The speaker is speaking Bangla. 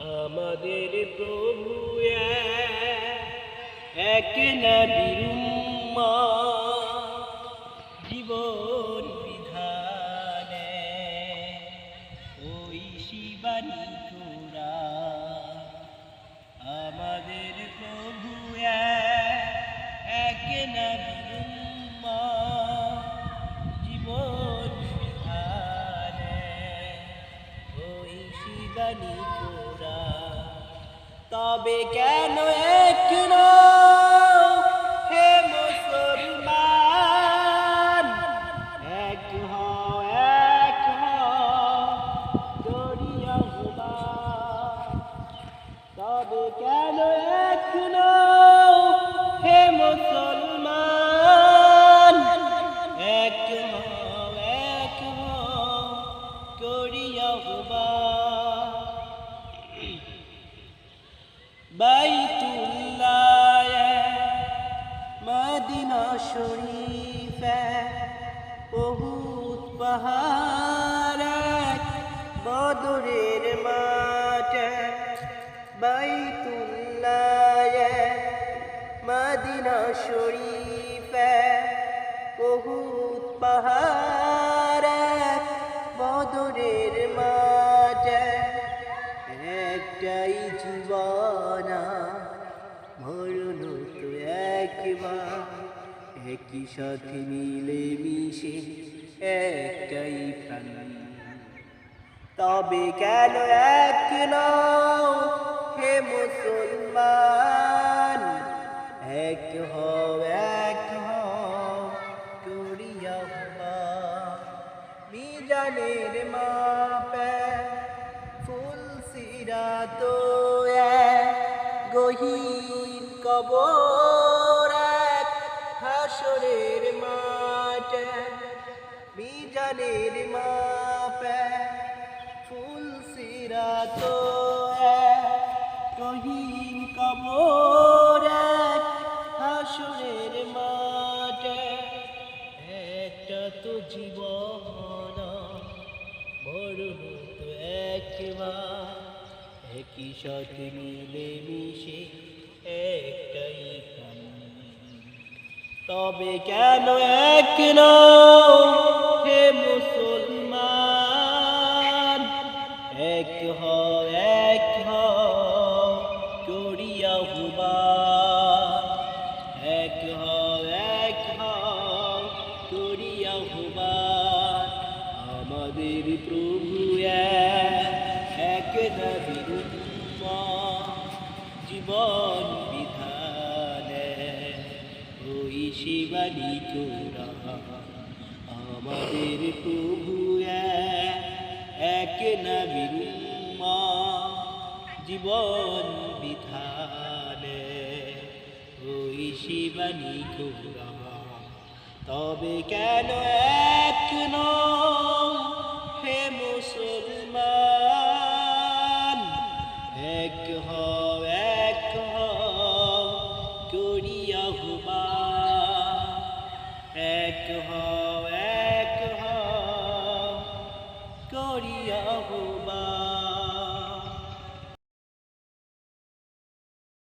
আমাদের প্রভু এক জীবন বিধানে। ওই শিবানী তোরা আমাদের প্রভু এক জীবন বিধানে। ওই শিবানী তোরা তবে কেন এক শরীফ বহুত এক বদরের মাঠ বাইতুল্লাহ মদিনা শরীফ বহুত এক বদরের মাঠ একটাই জীবনা একই সাথে মিলে মিশে একটাই প্রাণ। তবে কেন এক হে মুসলমান? এক হও এক হও করিয়া মিজানের মাপে ফুল সিরাত গহীন কবর। মিজানের মাপে ফুল সিরাত গহীন কবর হাসরের মাঠ। একটা তো জীবন মরণ তো একবার। একই সাথে মিলে মিশে একটাই তবে কেন এক এক হও এক হও করিয়া হুবা। এক হও এক হও করিয়া হুবা। আমাদের প্রভু এক জীবন বিধানে। ওই শিবানী তোরা আমাদের প্রভু এক নবীর মা জীবন বিধানে। ওই শিবানী তবে কেন এক নও করিয়া হুবা